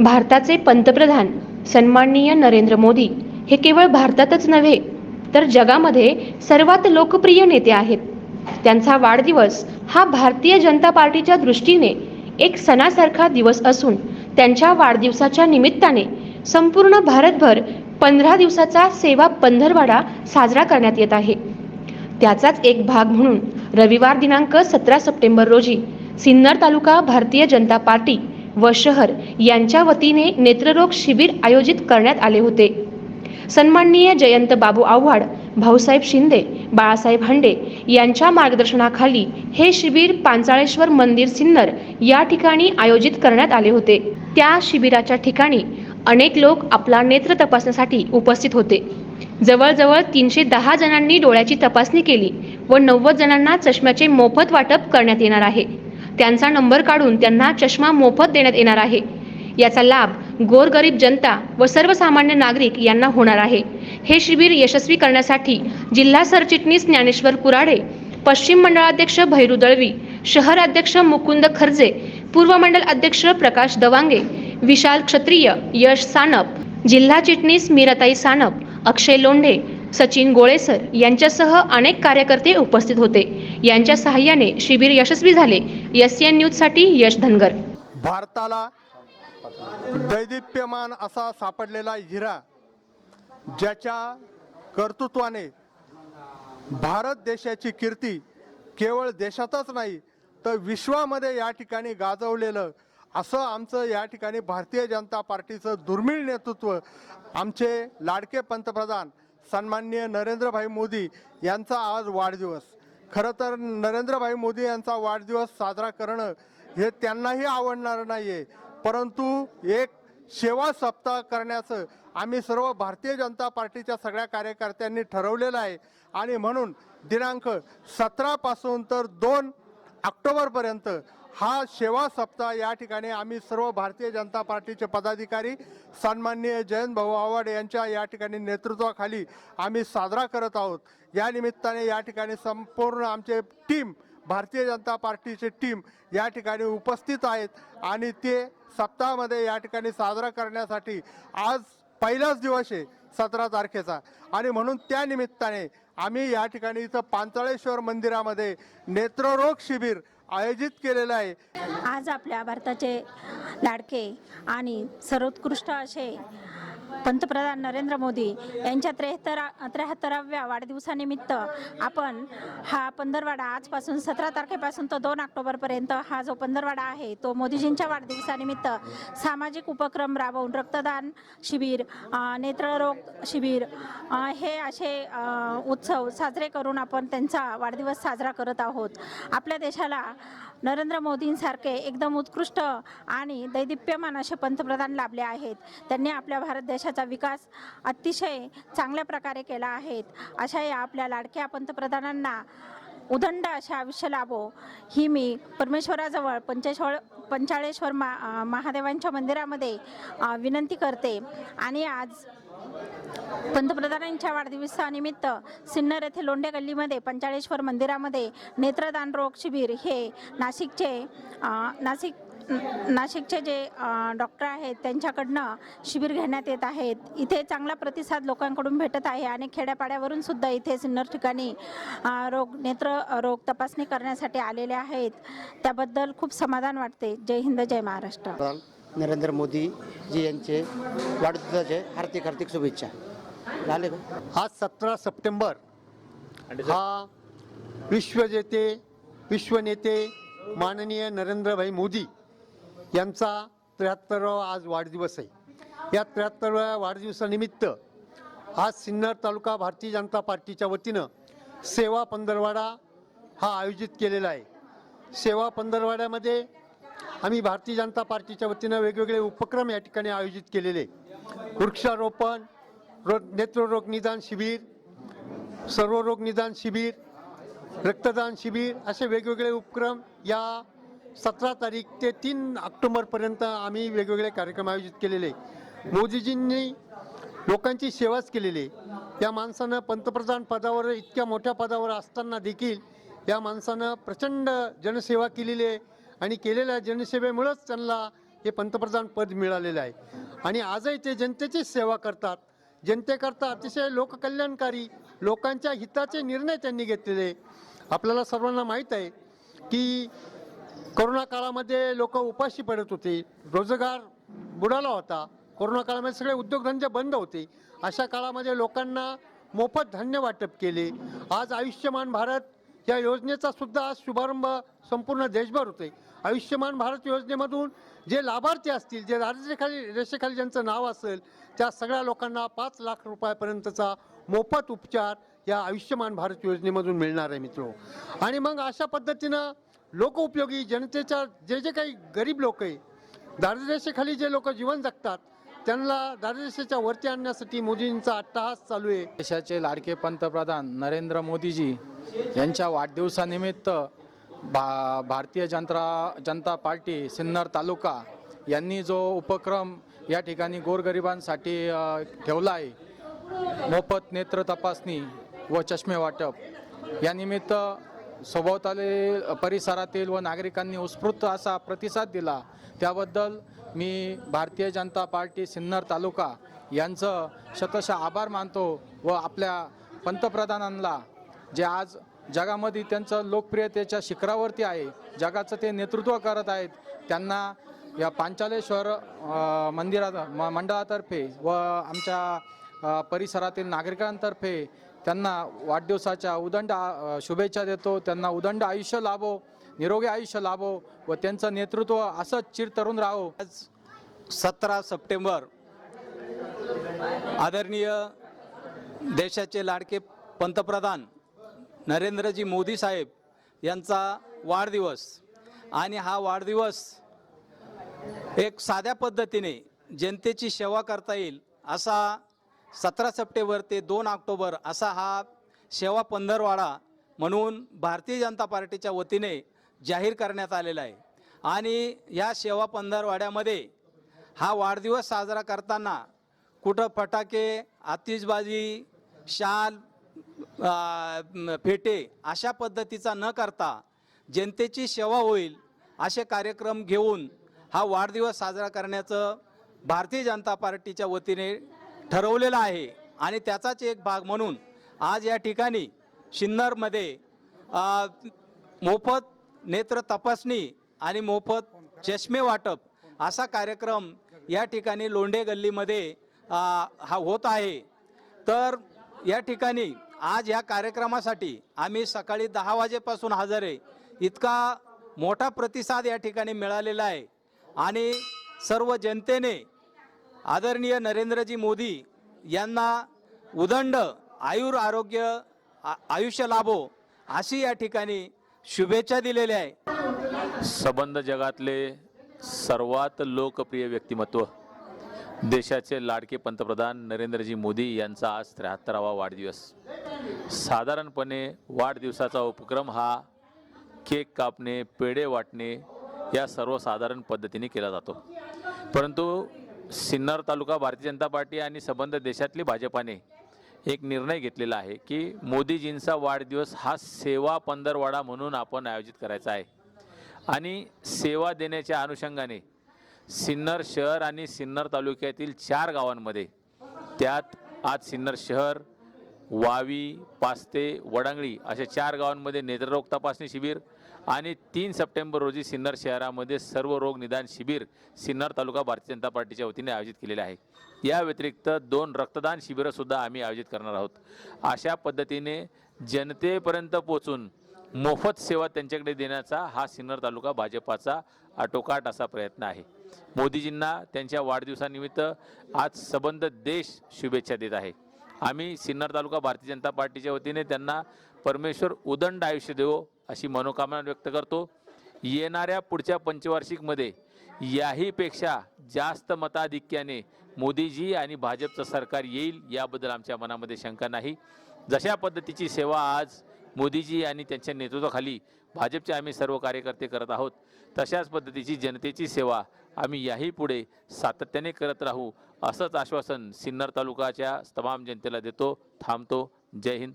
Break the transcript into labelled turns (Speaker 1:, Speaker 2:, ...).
Speaker 1: भारताचे पंतप्रधान सन्माननीय नरेंद्र मोदी हे केवळ भारतातच नव्हे तर जगामध्ये सर्वात लोकप्रिय नेते आहेत. त्यांचा वाढदिवस हा भारतीय जनता पार्टीच्या दृष्टीने एक सणासारखा दिवस असून त्यांच्या वाढदिवसाच्या निमित्ताने संपूर्ण भारतभर पंधरा दिवसाचा सेवा पंधरवाडा साजरा करण्यात येत आहे. त्याचाच एक भाग म्हणून रविवार दिनांक सतरा सप्टेंबर रोजी सिन्नर तालुका भारतीय जनता पार्टी व शहर यांच्या वतीने नेत्ररोग शिबिर आयोजित करण्यात आले होते. सन्माननीय जयंत बाबू आव्हाड भाऊसाहेब शिंदे बाळासाहेब हांडे यांच्या मार्गदर्शनाखाली हे शिबिर पांचाळेश्वर मंदिर सिन्नर या ठिकाणी आयोजित करण्यात आले होते. त्या शिबिराच्या ठिकाणी अनेक लोक आपला नेत्र तपासण्यासाठी उपस्थित होते. जवळजवळ तीनशे दहा जणांनी डोळ्याची तपासणी केली व नव्वद जणांना चष्म्याचे मोफत वाटप करण्यात येणार आहे. त्यांचा नंबर काढून त्यांना चष्मा मोफत देण्यात येणार आहे. याचा लाभ गोरगरीब जनता व सर्वसामान्य नागरिक यांना होणार आहे. हे शिबिर यशस्वी करण्यासाठी जिल्हा सरचिटणीस ज्ञानेश्वर कुराडे पश्चिम मंडळाध्यक्ष भैरू दळवी शहर अध्यक्ष मुकुंद खर्जे पूर्व मंडल अध्यक्ष प्रकाश दवांगे विशाल क्षत्रिय यश सानप जिल्हा चिटणीस मीराताई सानप अक्षय लोंढे सचिन गोळेसर यांच्यासह अनेक कार्यकर्ते उपस्थित होते. यांच्या सहाय्याने शिबिर यशस्वी झाले. एस एन न्यूजसाठी यश धनगर.
Speaker 2: भारताला दैदिप्यमान असा सापडलेला हिरा ज्याच्या कर्तृत्वाने भारत देशाची कीर्ती केवळ देशातच नाही तर विश्वामध्ये या ठिकाणी गाजवलेलं असं आमचं या ठिकाणी भारतीय जनता पार्टीचं दुर्मिळ नेतृत्व आमचे लाडके पंतप्रधान सन्माननीय नरेंद्रभाई मोदी यांचा आज वाढदिवस. खरं तर नरेंद्रभाई मोदी यांचा वाढदिवस साजरा करणं हे त्यांनाही आवडणार नाही आहे परंतु एक सेवा सप्ताह करण्याचं आम्ही सर्व भारतीय जनता पार्टीच्या सगळ्या कार्यकर्त्यांनी ठरवलेलं आहे. आणि म्हणून दिनांक सतरापासून तर दोन ऑक्टोबरपर्यंत हा सेवा सप्ताह या ठिकाणी आम्ही सर्व भारतीय जनता पार्टीचे पदाधिकारी सन्माननीय जयंत भाऊ आव्हाड यांच्या या ठिकाणी नेतृत्वाखाली आम्ही साजरा करत आहोत. या निमित्ताने या ठिकाणी संपूर्ण आमचे टीम भारतीय जनता पार्टीचे टीम या ठिकाणी उपस्थित आहेत आणि ते सप्ताहामध्ये या ठिकाणी साजरा करण्यासाठी आज पहिलाच दिवस आहे सतरा तारखेचा. आणि म्हणून त्या निमित्ताने आम्ही या ठिकाणी इथं पांचाळेश्वर मंदिरामध्ये नेत्ररोग शिबिर आयोजित केलेलं आहे.
Speaker 3: आज आपल्या भारताचे लाडके आणि सर्वोत्कृष्ट असे पंतप्रधान नरेंद्र मोदी यांच्या त्रेहत्तरा त्र्याहत्तराव्या वाढदिवसानिमित्त आपण हा पंधरवाडा आजपासून सतरा तारखेपासून तो दोन ऑक्टोबरपर्यंत हा जो पंधरवाडा आहे तो मोदीजींच्या वाढदिवसानिमित्त सामाजिक उपक्रम राबवून रक्तदान शिबिर नेत्ररोग शिबिर हे असे उत्सव साजरे करून आपण त्यांचा वाढदिवस साजरा करत आहोत. आपल्या देशाला नरेंद्र मोदींसारखे एकदम उत्कृष्ट आणि दैदिप्यमान असे पंतप्रधान लाभले आहेत. त्यांनी आपल्या भारत देशाचा विकास अतिशय चांगल्या प्रकारे केला आहेत अशा या आपल्या लाडक्या पंतप्रधानांना उदंड असे आयुष्य लाभो ही मी परमेश्वराजवळ पंचेश्वर पंचाळेश्वर मा महादेवांच्या मंदिरामध्ये विनंती करते. आणि आज पंतप्रधानांच्या वाढदिवसानिमित्त सिन्नर येथे लोंढे गल्लीमध्ये पंचाळेश्वर मंदिरामध्ये नेत्रदान रोग शिबिर. हे नाशिकचे नाशिक नाशिकचे जे डॉक्टर आहेत त्यांच्याकडनं शिबिर घेण्यात येत आहेत. इथे चांगला प्रतिसाद लोकांकडून भेटत आहे आणि खेड्यापाड्यावरून सुद्धा इथे सिन्नर ठिकाणी रोग नेत्र रोग तपासणी करण्यासाठी आलेले आहेत. त्याबद्दल खूप समाधान वाटते. जय हिंद जय महाराष्ट्र.
Speaker 4: नरेंद्र मोदी जी यांचे वाढदिवसाचे हार्दिक हार्दिक शुभेच्छा. झाले का?
Speaker 5: आज सतरा सप्टेंबर हा विश्वजेते विश्वनेते माननीय नरेंद्रभाई मोदी यांचा त्र्याहत्तरावा आज वाढदिवस आहे. या त्र्याहत्तराव्या वाढदिवसानिमित्त आज सिन्नर तालुका भारतीय जनता पार्टीच्या वतीनं सेवा पंधरवाडा हा आयोजित केलेला आहे. सेवा पंधरवाड्यामध्ये आम्ही भारतीय जनता पार्टीच्या वतीनं वेगवेगळे उपक्रम या ठिकाणी आयोजित केलेले. वृक्षारोपण रो नेत्ररोग निदान शिबिर सर्वरोग निदान शिबिर रक्तदान शिबिर असे वेगवेगळे उपक्रम या सतरा तारीख ते तीन ऑक्टोबरपर्यंत आम्ही वेगवेगळे कार्यक्रम आयोजित केलेले. मोदीजींनी लोकांची सेवाच केलेली. आहे. या माणसानं पंतप्रधान पदावर इतक्या मोठ्या पदावर असताना देखील या माणसानं प्रचंड जनसेवा केलेली आहे. आणि केलेल्या जनसेवेमुळंच त्यांना हे पंतप्रधान पद मिळालेलं आहे. आणि आजही ते जनतेचीच सेवा करतात. जनतेकरता अतिशय लोककल्याणकारी लोकांच्या हिताचे निर्णय त्यांनी घेतलेले. आपल्याला सर्वांना माहीत आहे की कोरोना काळामध्ये लोक उपाशी पडत होते रोजगार बुडाला होता. कोरोना काळामध्ये सगळे उद्योगधंदे बंद होते. अशा काळामध्ये लोकांना मोफत धान्य वाटप केले. आज आयुष्यमान भारत या योजनेचा सुद्धा आज शुभारंभ संपूर्ण देशभर होते आयुष्यमान भारत योजनेमधून जे लाभार्थी असतील जे दारिद्र्यखाली रेषेखाली ज्यांचं नाव असेल त्या सगळ्या लोकांना पाच लाख रुपयापर्यंतचा मोफत उपचार या आयुष्यमान भारत योजनेमधून मिळणार आहे मित्र. आणि मग अशा पद्धतीनं लोकउपयोगी जनतेच्या जे जे काही गरीब लोक आहे दारिद्र्यरेषेखाली जे लोक जीवन जगतात त्यांना दारिद्र्यरेषेच्या वरती आणण्यासाठी मोदींचा अट्टहास चालू आहे.
Speaker 6: देशाचे लाडके पंतप्रधान नरेंद्र मोदीजी यांच्या वाढदिवसानिमित्त भा भारतीय जनता जनता पार्टी सिन्नर तालुका यांनी जो उपक्रम या ठिकाणी गोरगरिबांसाठी ठेवला आहे मोफत नेत्र तपासणी व चष्मे वाटप यानिमित्त सभोवताली परिसरातील व नागरिकांनी उत्स्फूर्त असा प्रतिसाद दिला. त्याबद्दल मी भारतीय जनता पार्टी सिन्नर तालुका यांचं शतशः आभार मानतो व आपल्या पंतप्रधानांना जे आज जगामध्ये त्यांचं लोकप्रियतेच्या शिखरावरती आहे जगाचं ते नेतृत्व करत आहेत त्यांना या पांचालेश्वर मंदिरात म मंडळातर्फे व आमच्या परिसरातील नागरिकांतर्फे त्यांना वाढदिवसाच्या उदंड शुभेच्छा देतो त्यांना उदंड आयुष्य लाभो निरोगी आयुष्य लाभो व त्यांचं नेतृत्व असंच चिरतरून राहो.
Speaker 7: आज सतरा सप्टेंबर आदरणीय देशाचे लाडके पंतप्रधान नरेंद्रजी मोदी साहेब यांचा वाढदिवस. आणि हा वाढदिवस एक साध्या पद्धतीने जनतेची सेवा करता येईल असा सतरा सप्टेंबर ते दोन ऑक्टोबर असा हा सेवा पंधरवाडा म्हणून भारतीय जनता पार्टीच्या वतीने जाहीर करण्यात आलेला आहे. आणि या सेवा पंधरवाड्यामध्ये हा वाढदिवस साजरा करताना कुठं फटाके आतिषबाजी शाल फेटे अशा पद्धतीचा न करता जनतेची सेवा होईल असे कार्यक्रम घेऊन हा वाढदिवस साजरा करण्याचं भारतीय जनता पार्टीच्या वतीने ठरवलेलं आहे. आणि त्याचाच एक भाग म्हणून आज या ठिकाणी सिन्नरमध्ये मोफत नेत्र तपासणी आणि मोफत चष्मे वाटप असा कार्यक्रम या ठिकाणी लोंढे गल्लीमध्ये हा होत आहे. तर या ठिकाणी आज या कार्यक्रमासाठी आम्ही सकाळी दहा वाजेपासून हजर आहे. इतका मोठा प्रतिसाद या ठिकाणी मिळालेला आहे. आणि सर्व जनतेने आदरणीय नरेंद्रजी मोदी यांना उदंड आयुर आरोग्य आ- आयुष्य लाभो अशी या ठिकाणी शुभेच्छा दिलेल्या आहे
Speaker 8: सबंध जगातले सर्वात लोकप्रिय व्यक्तिमत्व देशाचे लाडके पंतप्रधान नरेंद्रजी मोदी यांचा आज त्र्याहत्तरावा वाढदिवस. साधारणपणे वाढदिवसाचा उपक्रम हा केक कापणे पेढे वाटणे या सर्वसाधारण पद्धतीने केला जातो. परंतु सिन्नर तालुका भारतीय जनता पार्टी आणि संबंध देशातली भाजपाने एक निर्णय घेतलेला आहे की मोदीजींचा वाढदिवस हा सेवा पंधरवाडा म्हणून आपण आयोजित करायचा आहे. आणि सेवा देण्याच्या अनुषंगाने सिन्नर शहर आणि सिन्नर तालुक्यातील चार गावांमध्ये. त्यात आज सिन्नर शहर वावी पास्ते वडांगळी अशा चार गावांमध्ये नेत्ररोग तपासणी शिबिर आणि तीन सप्टेंबर रोजी सिन्नर शहरामध्ये सर्व रोग निदान शिबिर सिन्नर तालुका भारतीय जनता पार्टीच्या वतीने आयोजित केलेले आहे. या व्यतिरिक्त दोन रक्तदान शिबिरंसुद्धा आम्ही आयोजित करणार आहोत. अशा पद्धतीने जनतेपर्यंत पोचून मोफत सेवा त्यांच्याकडे देण्याचा हा सिन्नर तालुका भाजपाचा आटोकाट असा प्रयत्न आहे. मोदीजींना त्यांच्या वाढदिवसानिमित्त आज सबंध देश शुभेच्छा देत आहे. आम्ही सिन्नर तालुका भारतीय जनता पार्टीच्या वतीने त्यांना परमेश्वर उदंड आयुष्य देवो अशी मनोकामना व्यक्त करतो. येणाऱ्या पुढच्या पंचवार्षिकमध्ये याहीपेक्षा जास्त मताधिक्याने मोदीजी आणि भाजपचं सरकार येईल याबद्दल आमच्या मनामध्ये शंका नाही. जशा पद्धतीची सेवा आज मोदीजी आणि त्यांच्या नेतृत्वाखाली भाजपचे आम्ही सर्व कार्यकर्ते करत आहोत तशाच पद्धतीची जनतेची सेवा आम्ही याही पुढे सातत्याने करत राहू असंच आश्वासन सिन्नर तालुकाच्या तमाम जनतेला देतो थांबतो. जय हिंद.